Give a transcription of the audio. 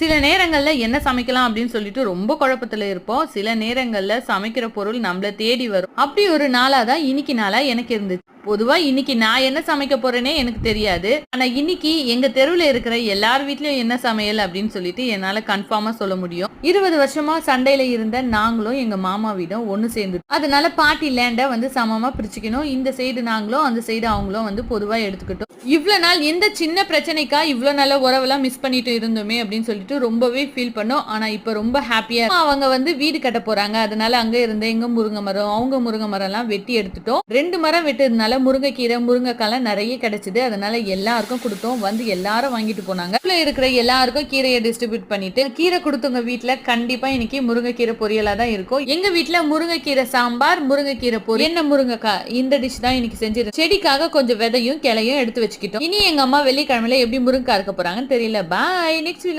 சில நேரங்களில் என்ன சமைக்கலாம் அப்படின்னு சொல்லிட்டு ரொம்ப குழப்பத்தில் இருப்போம். சில நேரங்களில் சமைக்கிற பொருள் நம்மளை தேடி வரும். அப்படி ஒரு நாளாக தான் இன்னைக்கு நாளாக எனக்கு இருந்துச்சு. பொதுவாக இன்னைக்கு நான் என்ன சமைக்க போறேனே எனக்கு தெரியாது. ஆனால் இன்னைக்கு எங்கள் தெருவில் இருக்கிற எல்லார் வீட்லயும் என்ன சமையல் அப்படின்னு சொல்லிட்டு என்னால் கன்ஃபார்மாக சொல்ல முடியும். இருபது வருஷமா சண்டையில் இருந்த நாங்களும் எங்கள் மாமா வீடும் ஒன்று சேர்ந்து. அதனால பாட்டி லேண்டை வந்து சமமாக பிரிச்சுக்கணும். இந்த சைடு நாங்களும் அந்த சைடு அவங்களும் வந்து பொதுவாக எடுத்துக்கிட்டோம். இவ்வளோ நாள் எந்த சின்ன பிரச்சனைக்கா இவ்வளவு நல்ல உறவெல்லாம் மிஸ் பண்ணிட்டு இருந்தோமே அப்படின்னு சொல்லிட்டு ரொம்பவே ஃபீல் பண்ணோம். ஆனா இப்போ ரொம்ப ஹாப்பியா அவங்க வந்து வீடு கட்ட போறாங்க. அதனால அங்க இருந்த எங்க முருங்கை மரம் அவங்க முருங்கை மரம் எல்லாம் வெட்டி எடுத்துட்டோம். ரெண்டு மரம் வெட்டதுனால முருங்கைக்கீரை முருங்கைக்காலாம் நிறைய கிடைச்சிது. அதனால எல்லாருக்கும் கொடுத்தோம். வந்து எல்லாரும் வாங்கிட்டு போனாங்க. இவ்வளோ இருக்கிற எல்லாருக்கும் கீரையை டிஸ்ட்ரிபியூட் பண்ணிட்டு கீரை கொடுத்தவங்க வீட்ல கண்டிப்பா இன்னைக்கு முருங்கைக்கீரை பொரியலாக தான் இருக்கும். எங்க வீட்ல முருங்கைக்கீரை சாம்பார் முருங்கைக்கீரை பொரியல் என்ன முருங்கைக்காய் இந்த டிஷ் தான் இன்னைக்கு செஞ்சிருக்கேன் செடிக்காக கொஞ்சம் விதையும் கிளையும் எடுத்து வச்சுக்கிட்டோம். இனி எங்க அம்மா வெள்ளிக்கிழமையில எப்படி முருங்கா இருக்க போறாங்கன்னு தெரியல. Bye next வீல